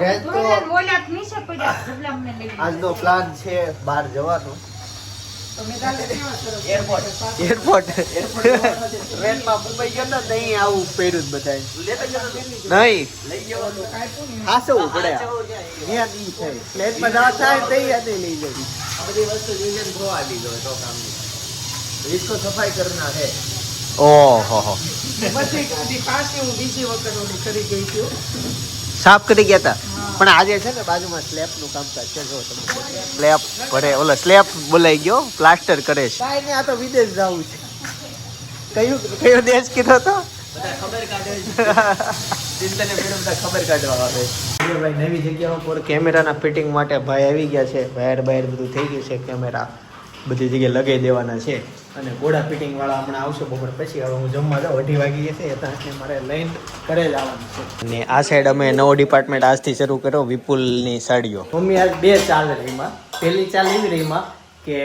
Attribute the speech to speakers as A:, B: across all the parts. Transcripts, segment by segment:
A: આજનો બધી વસ્તુ રિવિઝન ધોવા દીધો તો કામની. રિસ્કો સફાઈ કરના છે
B: ઓહો.
C: પછી પાછી હું બીજી વખત કરી ગઈ છું.
A: સાફ કરી ગયા હતા પણ આજે છે ને બાજુમાં સ્લેબનું કામ કામકાજ છે. જો તમે
B: સ્લેબ ભરે ઓલો સ્લેબ બોલાઈ ગયો પ્લાસ્ટર કરે છે.
A: કાંઈ નહીં આ તો વિદેશ જવું છે. કયું
B: કયો દેશ કીધો તો?
A: ખબર કાઢવા આવે ભાઈ નવી જગ્યાઓ પર
B: કેમેરાના ફિટિંગ માટે ભાઈ આવી ગયા છે. બહાર બહાર બધું થઈ ગયું છે કેમેરા. બધી જગ્યાએ લગાવી દેવાના છે.
A: અને ઘોડા ફિટિંગ વાળા હમણાં આવશે બપોર પછી. હવે હું જમવા જાઉં. અઢી વાગી જશે ત્યાં મારે લઈને ઘરે જ આવવાનું છે.
B: અને આ સાઈડ અમે નવો ડિપાર્ટમેન્ટ આજથી શરૂ કર્યો વિપુલની સાડીઓ.
A: મમ્મી આજ બે ચાલ રહીમાં પહેલી ચાલ એવી રહીમાં કે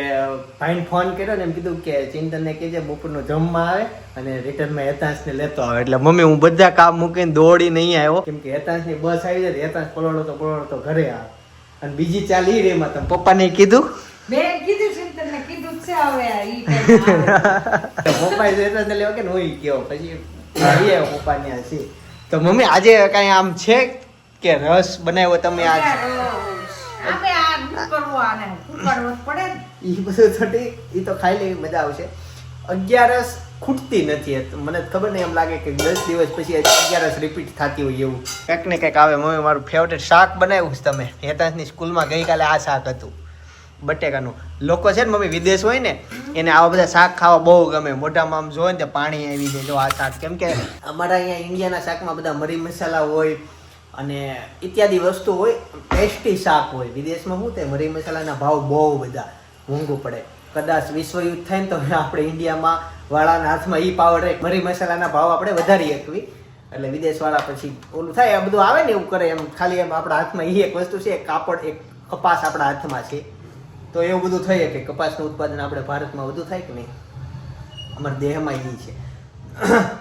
A: ભાઈને ફોન કર્યો ને એમ કીધું કે ચિંતનને કહેજે બપોરનું જમવા આવે અને રિટર્નમાં હેતાંશને લેતો આવે.
B: એટલે મમ્મી હું બધા કામ મૂકીને દોડી નહીં આવ્યો.
A: કેમ કે હેતાંશની બસ આવી જાય હેતાંશ પલોડો તો પલોડો તો ઘરે આવે. અને બીજી ચાલ એ રહીમાં તમે
B: પપ્પાને કીધું?
C: મેં કીધું છે છે હવે આ ઈ.
A: પપ્પા હેતાંશને લેવા કે ન હોય ગયો પછી આવીએ પપ્પા ત્યાં છે
B: તો મમ્મી આજે કાંઈ આમ છે કે રસ બનાવ્યો તમે આજ?
C: અમે આ કરવું આને. પડે ને.
A: એ બધું થોડી એ તો ખાઈ લેવી મજા આવશે. અગિયારસ ખૂટતી નથી. મને ખબર નહીં એમ લાગે કે દસ દિવસ પછી અગિયારસ રિપીટ થતી હોય એવું.
B: કંઈક ને કંઈક આવે. મમ્મી મારું ફેવરેટ શાક બનાવ્યું છે તમે. હેતાંશની સ્કૂલમાં ગઈકાલે આ શાક હતું. બટેકાનું. લોકો છે ને મમ્મી વિદેશ હોય ને, એને આવા બધા શાક ખાવા બહુ ગમે. મોઢામાં આમ જોવે ને તે પાણી આવી જાય, જો આ શાક. કેમ કે
A: અમારા અહીંયા ઇન્ડિયાના શાકમાં બધા મરી મસાલા હોય અને ઇત્યાદિ વસ્તુ હોય, ટેસ્ટી શાક હોય. વિદેશમાં શું થાય, મરી મસાલાના ભાવ બહુ બધા મોંઘું પડે. કદાચ વિશ્વયુદ્ધ થાય ને તો આપણે ઇન્ડિયામાં વાળાના હાથમાં ઈ પાવર રહે. મરી મસાલાના ભાવ આપણે વધારી શકવી એટલે વિદેશ વાળા પછી ઓલું થાય, આ બધું આવે ને એવું કરે એમ. ખાલી એમ આપણા હાથમાં એ એક વસ્તુ છે, એક કાપડ, એક કપાસ આપણા હાથમાં છે. તો એવું બધું થઈ કે કપાસનું ઉત્પાદન આપણે ભારતમાં વધુ થાય કે નહીં? અમારા દેહમાં એ છે.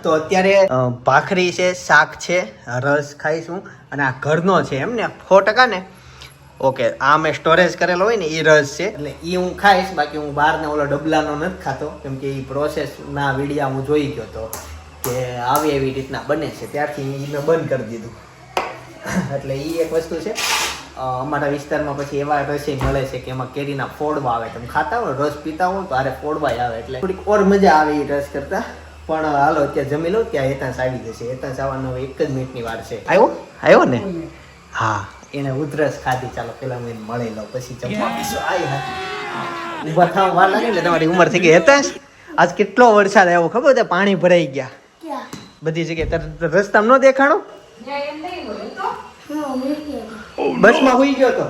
B: તો અત્યારે ભાખરી છે, શાક છે, રસ ખાઈશું અને આ ઘરનો છે એમ ને, સો ટકા ને? ઓકે, આ મેં સ્ટોરેજ કરેલો હોય ને એ રસ છે.
A: એટલે એ હું ખાઈશ, બાકી હું બહારને ઓલો ડબલાનો નથી ખાતો, કેમ કે એ પ્રોસેસના વિડીયા હું જોઈ ગયો તો કે આવી એવી રીતના બને છે. ત્યારથી એ મેં બંધ કરી દીધું. એટલે એ એક વસ્તુ છે. અમારા વિસ્તારમાં પછી એવા રસી મળે છે કે એમાં કેરીના ફોડવા આવે. તમે ખાતા હોય રસ પીતા હોય તો આરે ફોડવાય આવે એટલે. થોડીક ઓર મજા આવે એ રસ કરતા. પણ હાલો અત્યારે જમી લો ત્યાં હેતાંશ આવી જશે. હેતાંશ આવવાનો એક જ મિનિટની વાર છે.
B: આવ્યો આવ્યો ને? હા
A: એને ઉધરસ ખાધી. ચાલો પેલા હું એને મળી લઉં પછી જમવા હા થવા વાર લાગે
B: એટલે તમારી ઉંમર થઈ ગઈ. હતા આજ કેટલો વરસાદ આવ્યો ખબર છે? પાણી ભરાઈ ગયા. બધી જગ્યાએ. રસ્તામાં ન દેખાણો
C: ત્યાં એમ નહીં હોય તો
B: બસમાં સુઈ ગયો તો.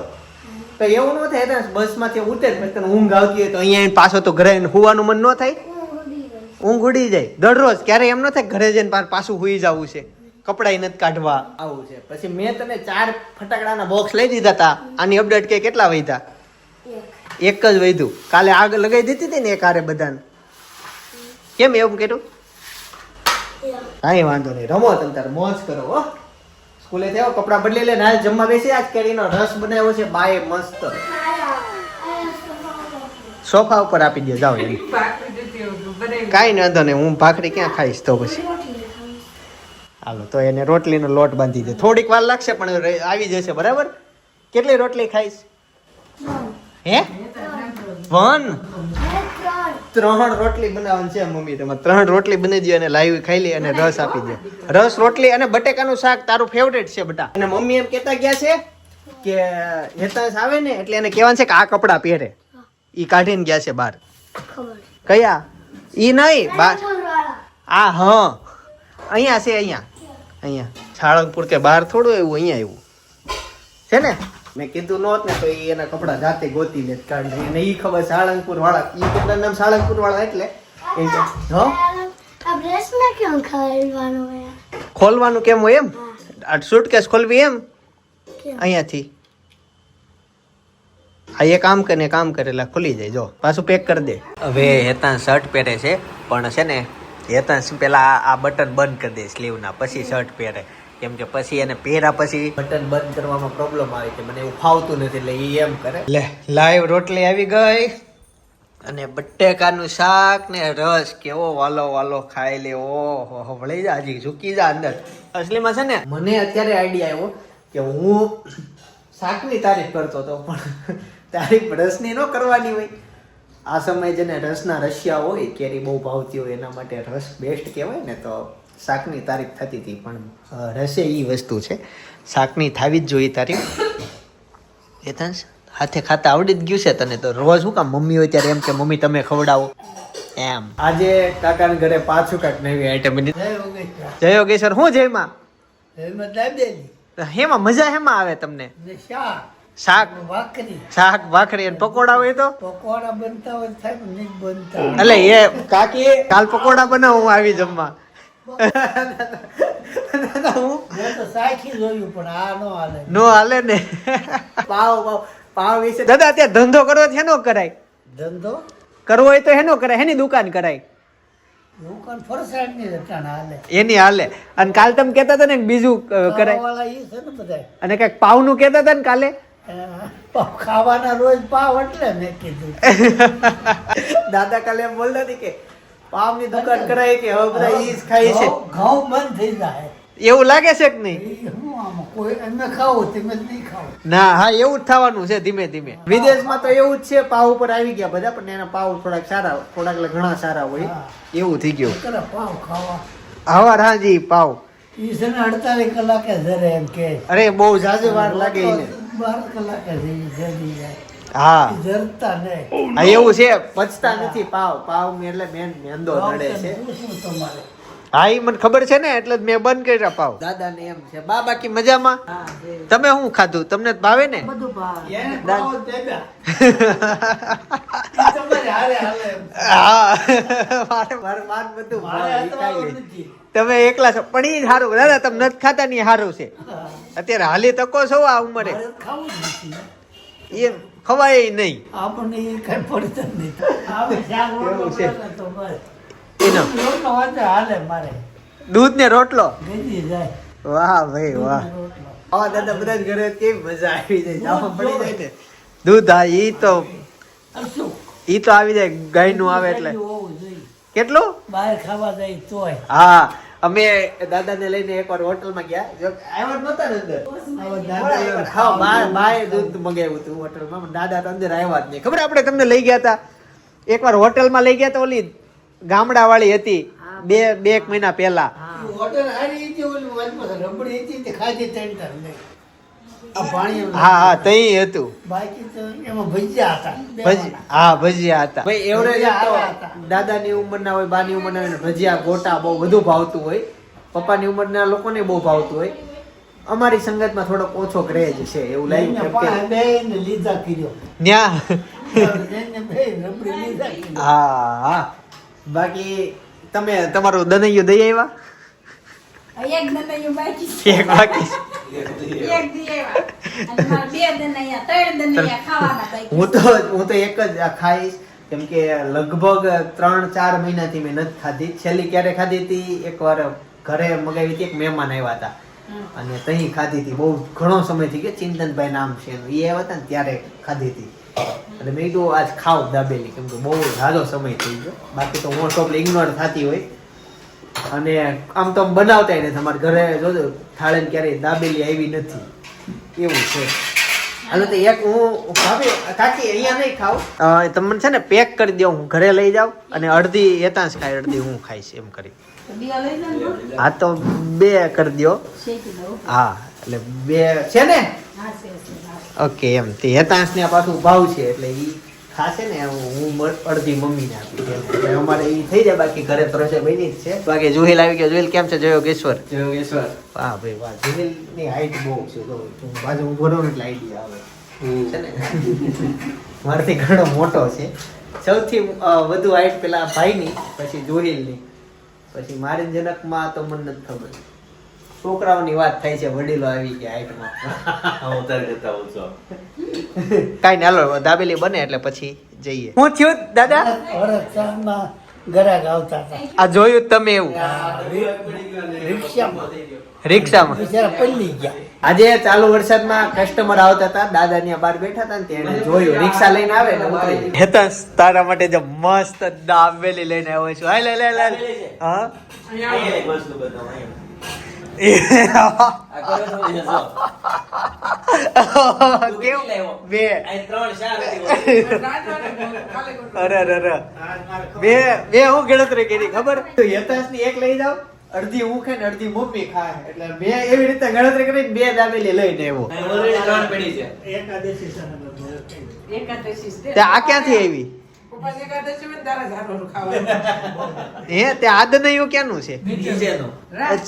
A: તો એવું ન થાય બસમાંથી ઉતરે જ તને ઊંઘ આવતી હોય તો
B: અહીંયા પાછો તો ઘરે હોવાનું મન ન થાય. ઊંઘ ઉડી જાય. દરરોજ ક્યારે એમ ન થાય ઘરે જઈને પાછું પાછું હુઈ જવું છે. કપડાય નથી કાઢવા.
A: આવું છે. પછી મેં તને ચાર ફટાકડાના
B: બોક્સ લઈ દીધા હતા આની અપડેટ કે કેટલા વધ્યા? એક જ વધ્યું. કાલે આગ લગાવી દીધી હતી ને એક હારે બધાને. કેમ એવું કેટલું
A: કાંઈ વાંધો નહીં. રમો તમે તારે. મોજ કરો, હો. સ્કૂલે થયો કપડા બદલી લે હાલ જમવા બેસી આજ કેરીનો રસ બનાવ્યો છે બાએ મસ્ત.
B: સોફા ઉપર આપી દે જાઓ કાંઈ વાંધો નહીં હું ભાખરી ક્યાં ખાઈશ તો પછી. હાલો તો એને રોટલીનો લોટ બાંધી દે થોડીક વાર લાગશે પણ આવી જશે બરાબર? કેટલી રોટલી ખાઈશ? હે? વન?
A: ત્રણ રોટલી બનાવવાની છે મમ્મી.
B: તમે ત્રણ રોટલી બની દો અને લાવી ખાઈ લે અને રસ આપી દે. રસ, રોટલી અને બટેકાનું શાક તારું ફેવરેટ છે બટા.
A: અને મમ્મી એમ કહેતા ગયા છે કે હેતાંશ આવે ને
B: એટલે એને કહેવાનું છે કે આ કપડાં પહેરે. ઈ કાઢીને ગયા છે બહાર. કયા? ઈ નહીં બહાર. આ, હ. અહીંયા છે, અહીંયા. અહીંયા. છાળંગપુર કે બહાર થોડું એવું, અહીંયા એવું. છે ને?
A: મેં કીધું નહોત ને તો એના કપડા જાતે ગોતી લે કારણ કે એને ઈ ખબર સાળંગપુર વાળા ઈ કપડા નામ સાળંગપુર વાળા એટલે હો?
B: ખોલવાનું કેમ હોય એમ? સુટકેસ ખોલવી એમ? અહીંયાથી. આ એ કામ કરીને કામ કરેલા ખુલી જાય. જો પાછું પેક કરી દે. હવે હેતા શર્ટ પહેરે છે પણ છે ને હેતા પેલા આ બટન બંધ કરી દે સ્લીવના પછી શર્ટ પહેરે. કેમ કે પછી એને પહેરા પછી
A: બટન બંધ કરવામાં પ્રોબ્લેમ આવે છે. મને એવું ફાવતું નથી એટલે એ એમ કરે.
B: લે લાઈવ રોટલી આવી ગઈ. અને બટેકાનું શાક ને રસ કેવો વાલો વાલો ખાઈ લે. ઓહો વળી જા હજી ઝૂકી જા અંદર. અસલીમાં છે ને
A: મને અત્યારે આઈડિયા આવ્યો કે હું શાકની તારીફ કરતો હતો પણ તારીફ રસની ન કરવાની હોય. આ સમયે જેને રસના રશિયા હોય કેરી બહુ ભાવતી હોય એના માટે રસ બેસ્ટ કહેવાય ને તો શાકની તારીખ થતી હતી પણ રહેશે રસે એ વસ્તુ છે.
B: શાકની થાવી જ જોઈએ તારીખ હેતાંશ હાથે ખાતા આવડી જ ગયું છે તને તો. રોજ શું કામ મમ્મી હોય ત્યારે એમ કે મમ્મી તમે ખવડાવો. એમ.
A: આજે કાકાના ઘરે પાછું કાંઈક નવી આઈટમ બની.
B: જય યોગેશ્વર. હું જયમાં હેમાં મજા હેમાં આવે તમને? શાક. શાક. ભાખરી. અને પકોડા હોય તો?
D: પકોડા બનતા હોય થાય નહીં બનતા.
B: એટલે એ કાકી. કાલ પકોડા બનાવું હું આવી જમવા.
D: નો હાલે
B: ને.
A: પાવ પાવ પાવ વિશે
B: દાદા ત્યાં ધંધો કરવો કરાય.
D: ધંધો?
B: કરવો હોય તો હેનો કરાય હેની દુકાન કરાય.
D: દુકાન ફરસાડની હાલે.
B: એની હાલે. અને કાલ તમે કહેતા હતા ને બીજું કરાય.
D: છે ને બધા.
B: અને કંઈક પાવનું કહેતા હતા ને કાલે?
D: ખાવાના રોજ પાવ એટલે મેં કીધું.
A: દાદા કાલે એમ બોલતા કે પાવની દુકાન કરાય કે હવે બધા ઈ જ ખાય છે.
D: ઘઉં- બંધ થઈ જાય.
B: એવું લાગે છે કે નહીં? ના હા એવું જ થવાનું છે ધીમે ધીમે.
A: વિદેશમાં તો એવું જ છે પાવ ઉપર આવી ગયા બધા પણ એના પાવ થોડાક સારા થોડાક એટલે ઘણા સારા હોય.
B: એવું થઈ ગયું.
D: પાવ ખાવા.
B: હવાર હાજી પાવ.
D: ઈ છે અડતાલીસ કલાકે જરે એમ કે.
B: અરે બહુ જાજુ વાર લાગે
D: બાર કલાકે જઈ જાય.
B: હા.
D: જરતા નહીં
B: હા એવું છે
A: પચતા નથી પાવ. પાવ મેં એટલે મેન મેંદો નડે છે
D: તમારે?
B: હા એ મને ખબર છે ને એટલે જ મેં બંધ કર્યા પાવ.
A: દાદાને એમ છે.
B: બા બાકી મજામાં? તમે શું ખાધું? તમને જ ભાવે ને. તમે એકલા છો. પણ એ સારું દાદા તમે નથી ખાતા ની સારું છે. અત્યારે હાલી તકો છો આ ઉંમરે?
D: ખાવું જ નથી.
B: એ ખવાય નહીં.
D: આપણને એ કઈ પડતું નહીં.
B: દૂધ ને રોટલો? વાહ ભાઈ વાહ.
A: હા દાદા બધા ઘરે કેવી મજા આવી જાય. પડી જાય ને.
B: દૂધ હા ઈ તો ઈ તો આવી જાય ગાયનું આવે એટલે. કેટલું?
D: બહાર ખાવા જાય તોય.
B: હા.
A: અમે દાદાને લઈને એકવાર હોટલમાં ગયા. જો આવ્યા નહોતા ને અંદર. હા,
D: દાદા
A: બા- બાએ દૂધ મંગાવ્યું હતું હોટલમાં. દાદા તો અંદર આવ્યા જ નહીં.
B: ખબર આપણે તમને લઈ ગયા હતા એકવાર હોટલમાં લઈ ગયા તો ઓલી ગામડા વાળી હતી બે બે એક મહિના પહેલા.
D: હોટલ હારી હતી ઓલી રબડી હતી તે ખાધી ત્રણ. આ પાણી
B: હા હા તઈ હતું.
D: બાકી તો એમાં ભજીયા હતા.
B: ભજી હા ભજીયા હતા.
A: ભાઈ એવરેજ
D: ભજીયા
A: તો
D: આવ્યા હતા.
A: દાદાની ઉંમરના હોય બાની ઉંમરના હોય ભજીયા ગોટા બહુ વધુ ભાવતું હોય. પપ્પાની ઉંમરના લોકોને બહુ ભાવતું હોય. અમારી સંગતમાં થોડોક ઓછો ક્રેજ છે એવું લાગ્યું
D: લીધા કર્યો.
B: ન્યા. હા હા.
A: બાકી
B: તમે તમારું દનૈયું દઈ આવ્યા?
C: એક દનૈયું બાકી છે.
B: એક બાકી
C: એક દી આવ્યા. અને મારે બે દનૈયા, ત્રણ દનૈયા ખાવાના બાકી
A: હું તો હું તો એક જ આ ખાઈશ. કેમ કે લગભગ ત્રણ ચાર મહિનાથી મેં નથી ખાધી. છેલ્લી ક્યારે ખાધી હતી એકવાર ઘરે મગાવી હતી એક મહેમાન આવ્યા હતા. અને તહીં ખાધી હતી. બહુ ઘણો સમય થઈ ગયો. ચિંતનભાઈ નામ છે એનું. એ આવ્યા હતા ને ત્યારે ખાધી હતી. એટલે મેં કીધું આજ ખાવ દાબેલી. કેમ કે બહુ ઝાઝો સમય થઈ ગયો. બાકી તો મોસ્ટ ઓફ ઇગ્નોર થતી હોય. અને આમ તો બનાવતા ને તમારે ઘરે જોજો થાળે ક્યારેય દાબેલી આવી નથી. એવું છે. હાલો તો એક હું ભાભી કાકી અહીંયા નહીં ખાવ?
B: તમને છે ને પેક કરી દો હું ઘરે લઈ જાઉં અને અડધી એતાંશ ખાય અડધી હું ખાઈશ એમ કરી. હા. તો બે કરી દો હા. એટલે
A: બે છે ને.
B: ઓકે એમ. તે એતાંશ
A: ને પાછું ભાવ છે એટલે ઈ ખાશે ને હું અડધી મમ્મીને આપી દઉં અમારે એ થઈ જાય બાકી ઘરે તો રસોઈ બની જ છે.
B: બાકી જુહિલ આવી ગયો. જુહિલ કેમ છે? જોયોગેશ્વર.
A: જોગેશ્વર
B: વાહ ભાઈ વાહ.
A: જુહેલની હાઈટ બહુ છે. જો બાજુ ઊભો રહું ને એટલે આઈડિયા આવે. છે ને? મારાથી ઘણો મોટો છે. સૌથી વધુ હાઈટ પેલા ભાઈની પછી જુહિલની. પછી મારી જનકમાં તો મને નથી ખબર. છોકરાઓની વાત થાય છે વડીલો આવી ગયા હાઈટમાં.
B: કાંઈ નહીં હાલો દાબેલી બને એટલે પછી જઈએ. હું થયું દાદા?
D: ગરાગ આવતા હતા.
B: આ જોયું તમે એવું.
D: રિક્ષામાં
A: રિક્ષામાં.
D: બિચારા પલ્લી ગયા.
B: આજે ચાલુ વરસાદમાં કસ્ટમર આવતા હતા દાદા ત્યાં બહાર બેઠા હતા ને તેને જોયું રિક્ષા લઈને આવે ને ઉતરી જાય.
A: હેતા તારા માટે જો મસ્ત દાબેલી લઈને આવ્યો છું. હાય લે લે લે હા? બે અરે અરે બે. બે હું ગણતરી કરી. ખબર?
B: તો યથાશની એક લઈ જાવ અડધી હું ખાય ને અડધી મમ્મી ખાય એટલે મેં એવી રીતે ગણતરી કરીને બે દાબેલી લઈને આવ્યો
D: એકાદશી સરસ
C: એકાદશી છે.
A: તે આ ક્યાંથી આવી?
C: પપ્પાની એકાદશી કેનું છે તારે જ હાથવાનું ખાવાનું.
A: હે તે આદનયું ક્યાંનું છે?
C: મિક્સ
A: કરી
C: રાત.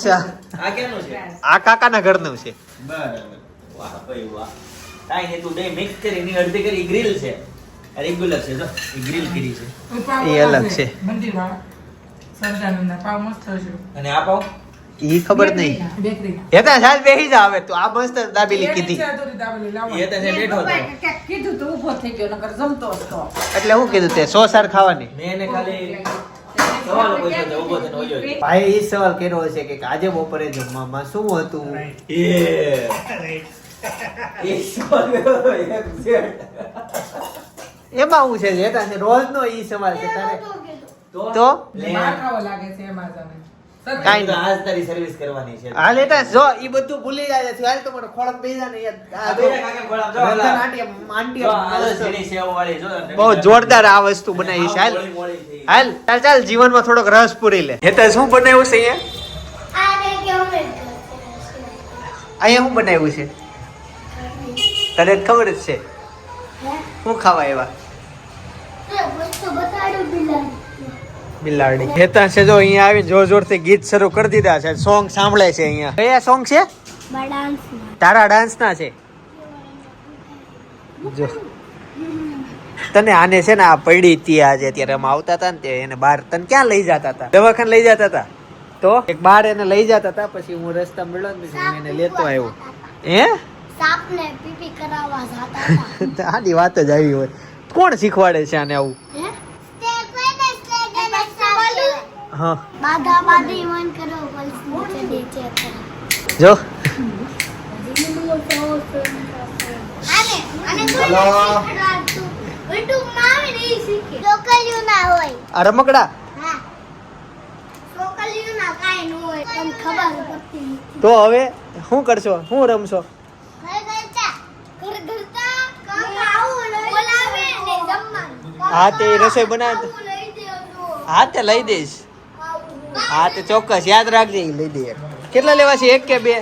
A: અડધી કરી ગ્રીલ છે.
C: પાવ
A: એ અલગ છે.
C: પાવ મસ્ત.
A: ઈ ખબર નહીં. હેતા સાહેબ બેહી જા હવે તો. આ મસ્ત દાબેલી કીધી.
C: દાબેલી લાવવાની. એ પપ્પાએ કીધું તો ઊભો થઈ ગયો નકર જમતો હતો.
A: એટલે હું કીધું તે સો સાર ખાવાની
B: ભાઈ એ સવાલ કર્યો હશે કે આજે બપોરે જમવામાં શું હતું? એમાં હું છે હેતા રોજ નો ઈ સવાલ છે તારે. તો?
C: લાગે છે એમાં
A: હાલ હેતા જો. ઈ બધું ભૂલી જાય છે. હાલ તો મને ખોળક જા ને યાર. મસ્ત. બહુ જોરદાર આ વસ્તુ બનાવી છે. હાલ. હાલ ચાલ ચાલ જીવનમાં થોડોક રસ પૂરી લે. હેતા શું બનાવ્યું છે અહીંયા? અહીંયા શું બનાવ્યું છે? તને ખબર જ છે.
E: હે?
A: શું ખાવા એવા
E: બતાડું બિલાડી
A: બિલાડી. હેતા છે જો અહીંયા આવી જોર જોરથી ગીત શરૂ કરી દીધા છે. સોંગ સાંભળે છે અહીંયા. કયા સોંગ છે? તારા ડાન્સ ના છે? જો. તને આને છે ને આ પડી હતી આજે ત્યારે અમે આવતા હતા ને તે એને બહાર તને ક્યાં લઈ જતા હતા? દવાખાને લઈ જતા હતા? તો? એક બાર એને લઈ જતા હતા પછી હું રસ્તા મળ્યો ને પછી હું એને લેતો આવ્યો. હે?
E: સાપને પીપી કરાવવા જતા હતા.
A: આની વાત જ આવી હોય. કોણ શીખવાડે છે આને આવું?
E: હા. બાધા બાધી મન કરો પલ્સ નીચે નીચે
A: જો. રમકડા. તો હવે શું કરશો? શું રમશો? હા, તે રસોઈ બનાવે તો-
E: આવું લઈ દેજો
A: હા તે લઈ દઈશ. હા તો ચોક્કસ યાદ રાખજે એ લઈ દઈએ. કેટલા લેવા છે? એક કે બે?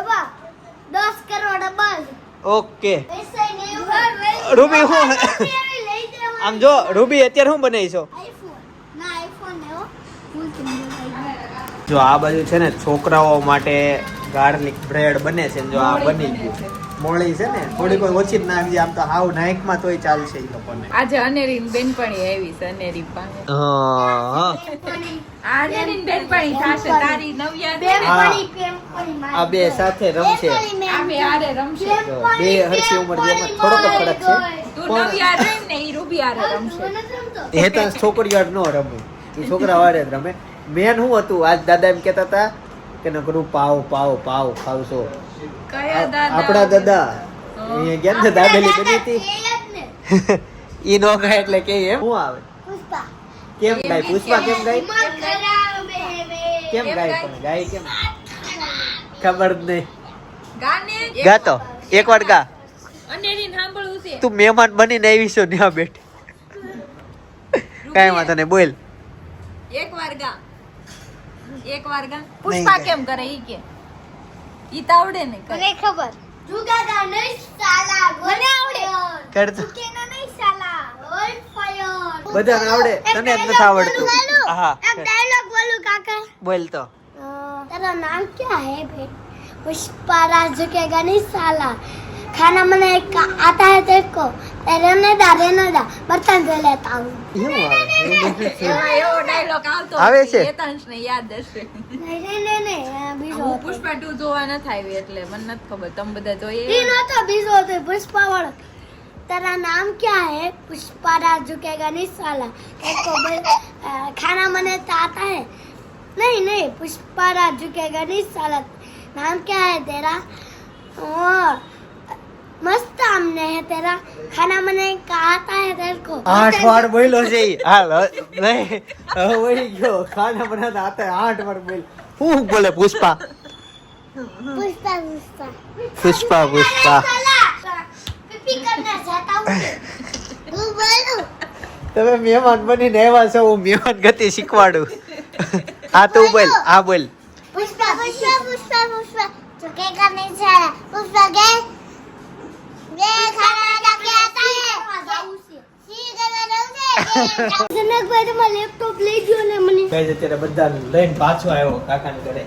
E: એવા 10 કરોડ બસ
A: ઓકે. રૂબી હું? આમ જો રૂબી અત્યારે શું બનાવી છો? જો આ બાજુ છે ને છોકરાઓ માટે ગાર્લિક બ્રેડ બને છે ને જો આ બની ગયું. મોળી છે ને થોડી કોઈ ઓછી જ નાખજે આમ તો હાવ નાઈકમાં તોય ચાલશે એ લોકોને.
F: આજે અનેરીન બેનપણી આવી છે અનેરી પાસે. અનેરીન બેનપણી થાશે તારી નવ્યા?
E: બેનપણી
B: આ બે સાથે રમશે.
F: આ બે હારે રમશે.
B: બે હરસી ઉંમર જેમાં થોડોક જ ફરક છે
F: તું નવ્યા રે ને ઈ રૂબી આરે રમશે.
B: હેતા છોકરીઓ હારે ન રમે. એ છોકરા વાળે જ રમે. મેન શું હતું? આજ દાદા એમ કહેતા હતા કે નકરું પાવ પાવ પાવ ખાવશો. આપણા દાદા. અહીંયા ગયા ને દાબેલી બની હતી? ઈ નો ગાય એટલે કે એમ. શું આવે? કેમ ગાય? પુષ્પા કેમ ગાય? કેમ ગાય? પણ ગાય કેમ? ખબર જ નહીં.
A: ગાતો એક વાર ગા.
F: અનેરીન સાંભળવું છે.
A: તું મહેમાન બનીને આવી છો ત્યાં બેઠ. કાંઈ વાંધો નહીં બોલ.
F: એક વાર ગા. એક વાર ગા. પુષ્પા કેમ કરે ઈ કે? ઈ તો આવડે ને
E: મને ખબર. જુગાદા નહીં સાલા મને આવડે.
A: કર તો.
E: કેનો નહીં સાલા. ઓલ ફાયર
B: બધાને આવડે તને જ નથી આવડતું.
A: હા
E: એક ડાયલોગ બોલું કાકા.
A: બોલ તો.
E: તારા નામ ક્યાં હે ભે પુષ્પારાજ જુકેગા નહીં સાલા. साला खाना मैंने आता है तेरे को रहने दा रहने दा बर्तन धो लेता हूँ
B: એવું આવે એવું નથી થયું.
F: એવો એવો ડાયલોગ આવતો
A: આવે છે?
F: હેતાંશને યાદ હશે
E: नहीं नहीं नहीं नहीं बीजो
F: હું પુષ્પા ટુ જોવા નથી આવી એટલે મને નથી ખબર તમે બધા જોઈએ
E: तीन होता बीजो होते पुष्पा वाला तेरा नाम क्या है पुष्पा राज झुकेगा नहीं साला तेरे को ब- अ, खाना मैंने आता है नहीं नहीं पुष्पा राज झुकेगा नहीं साला नाम क्या है तेरा और मस्त आमने है तेरा खाना बनाने का आता है तेरे को
A: આઠ વાર બોલ્યો છે ઈ. હાલ હવે નહીં હવે વળી ગયો ખાના બનાવતા આતા આઠ વાર બોલ હું બોલે પુષ્પા
E: पुष्पा पुष्पा
A: પુષ્પા પુષ્પા
E: पिपी करना चाहता हूँ तू बोलो
A: તમે મહેમાન બનીને આવ્યા છો હું મહેમાન ગતિ શીખવાડું હા તું બોલ હા બોલ
E: पुष्पा पुष्पा पुष्पा पुष्पा चुकेगा नहीं सारा पुष्पा गए गए
A: જનકભાઈ લઈને પાછો આવ્યો કાકાને ઘરે.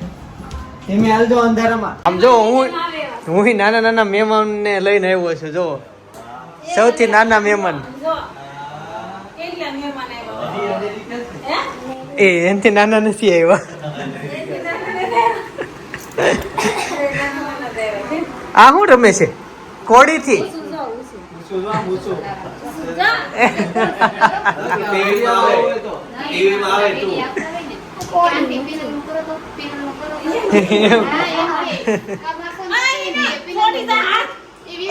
A: તમે અંધારામાં. આમ જો હું હું નાના નાના મહેમાનને લઈને આવ્યો છું જો. સૌથી નાના મહેમાન. એ એનથી નાના નથી આવ્યા. આ શું રમે છે? કોડીથી?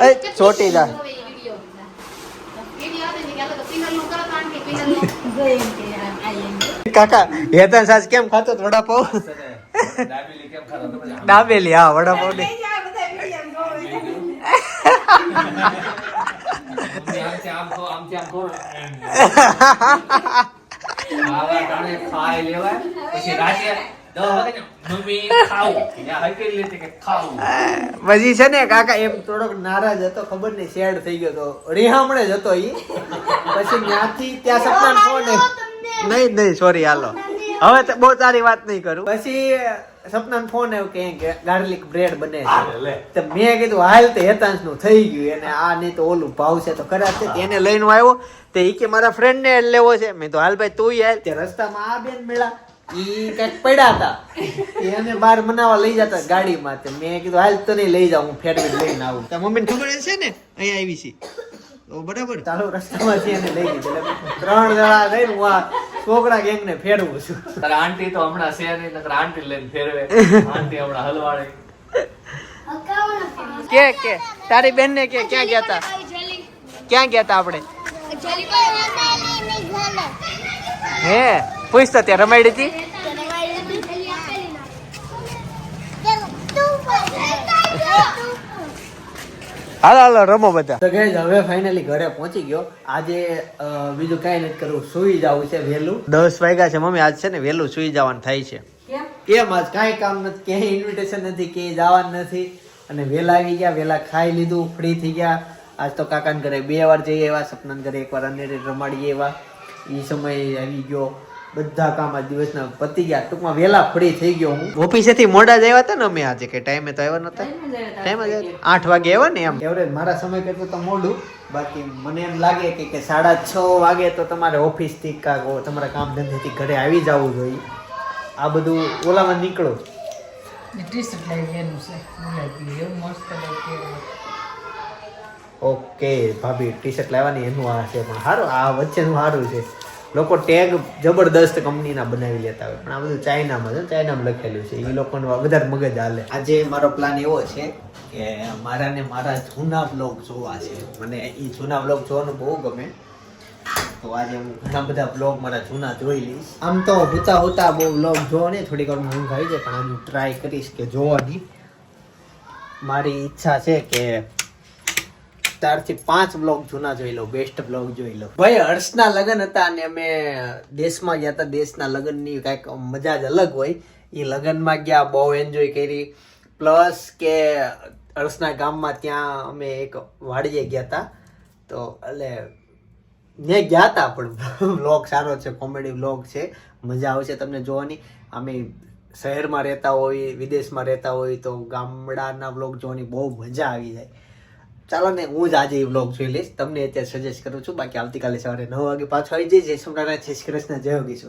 A: એ, ચોટી જા કાકા હેતન સાસ કેમ ખાતો તો વડાપાવ? દાબેલી હા વડાપાવ પછી છે ને કાકા એમ થોડોક નારાજ હતો ખબર નહીં શેડ થઈ ગયો તો. રિહામણે જ હતો ઈ. પછી ત્યાંથી ત્યાં સપના ફોન નહીં નહીં સોરી હાલો. હવે તો બહુ સારી વાત નહીં કરું. પછી સપના ફોન આવ્યો કે ગાર્લિક બ્રેડ બને છે? તો મેં કીધું હાલ તો હેતાંશનું થઈ ગયું એને આ નહીં તો ઓલું ભાવ છે તો ખરા છે. તેને લઈને આવ્યો તે ઈ કે મારા ફ્રેન્ડ ને લેવો છે. મેં તો હાલ ભાઈ તું હાલ. તે રસ્તામાં આ બેન મેળા ઈ કંઈક પડ્યા હતા એને બહાર મનાવા લઈ જતા ગાડીમાં. તે મેં કીધું હાલ તો નહીં લઈ જાઉં હું ફેરવી લઈને આવું. તો મમ્મીને ખબર છે ને અહીંયા આવી છે. બરાબર. ચાલો રસ્તામાં છે એને લઈ ગઈ ત્રણ જણા થઈને છોકરા ગેંગ ને ફેરવું છું.
G: તારે આંટી તો હમણાં છે નહીં નકર આંટી લઈને ફેરવે. આંટી હમણાં હલવાડે.
B: કે કે તારી બેન ને કે ક્યાં ગયા તા? ક્યાં ગયા તા આપણે? હે પૂછતા ત્યાં રમાડી હતી. હાલો હાલો રમો બધા. તો ગાઈઝ હવે ફાઇનલી ઘરે પહોંચી ગયો. આજે બીજું કાંઈ નથી કરવું. સુઈ જવું છે વહેલું. દસ વાગ્યા છે મમ્મી આજ છે ને વહેલું સુઈ જવાનું થાય છે. કેમ? આજ કાંઈ કામ નથી ક્યાંય ઇન્વિટેશન નથી ક્યાંય જવાનું નથી. અને વહેલા આવી ગયા વહેલા ખાઈ લીધું ફ્રી થઈ ગયા. આજ તો કાકાને ઘરે બે વાર જઈએ એવા સપનાને ઘરે એકવાર અનેરે રમાડીએ એવા એ સમય આવી ગયો. બધા કામ આ દિવસના પતી ગયા. ટૂંકમાં વહેલા ફ્રી થઈ ગયો હું. ઓફિસેથી મોડા જ આવ્યા હતા ને અમે આજે કે ટાઈમે તો આવ્યા નતા ટાઈમ જ આવ્યા. આઠ વાગે આવ્યા ને એમ. એવરેજ મારા સમય કરતો તો મોડું. બાકી મને એમ લાગે કે કે સાડા છ વાગે તો તમારે ઓફિસથી કાં તમારા કામ ધંધેથી ઘરે આવી જવું જોઈએ. આ બધું ઓલામાં નીકળો.
A: ઓકે ભાભી ટી શર્ટ લાવવાની એનું આ છે પણ સારું આ વચ્ચેનું સારું છે. લોકો ટેગ જબરદસ્ત કંપનીના બનાવી લેતા હોય. પણ આ બધું ચાઇનામાં છે ચાઇનામાં લખેલું છે. એ લોકોનો વધારે મગજ હાલે. આજે મારો પ્લાન એવો છે કે મારા ને મારા જૂના બ્લોગ જોવા છે. મને એ જૂના બ્લોગ જોવાનું બહુ ગમે. તો આજે હું ઘણા બધા બ્લોગ મારા જૂના જોઈ લઈશ. આમ તો હોતા હોતા બહુ બ્લોગ જોવો ને થોડીક વાર ઊંઘ આવી જાય પણ હું ટ્રાય કરીશ કે જોવાની. મારી ઈચ્છા છે કે ચારથી પાંચ બ્લોગ જૂના જોઈ લો બેસ્ટ બ્લોગ જોઈ લો ભાઈ, હર્ષના લગ્ન હતા અને અમે દેશમાં ગયા હતા. દેશના લગ્નની કાંઈક મજા જ અલગ હોય. એ લગ્નમાં ગયા, બહુ એન્જોય કરી. પ્લસ કે હર્ષના ગામમાં ત્યાં અમે એક વાડીએ ગયા હતા. તો એટલે ને ગયા હતા, પણ બ્લોગ સારો છે કોમેડી બ્લોગ છે. મજા આવશે તમને જોવાની. અમે શહેરમાં રહેતા હોય, વિદેશમાં રહેતા હોય, તો ગામડાના બ્લોગ જોવાની બહુ મજા આવી જાય. ચાલો ને હું જ આજે એ બ્લોગ જોઈ લઈશ. તમને અત્યારે સજેસ્ટ કરું છું. બાકી આવતીકાલે સવારે નવ વાગે પાછો આવી જઈએ જય સોમનારાયણ જય શ્રી કૃષ્ણ. જય યોગેશ્વર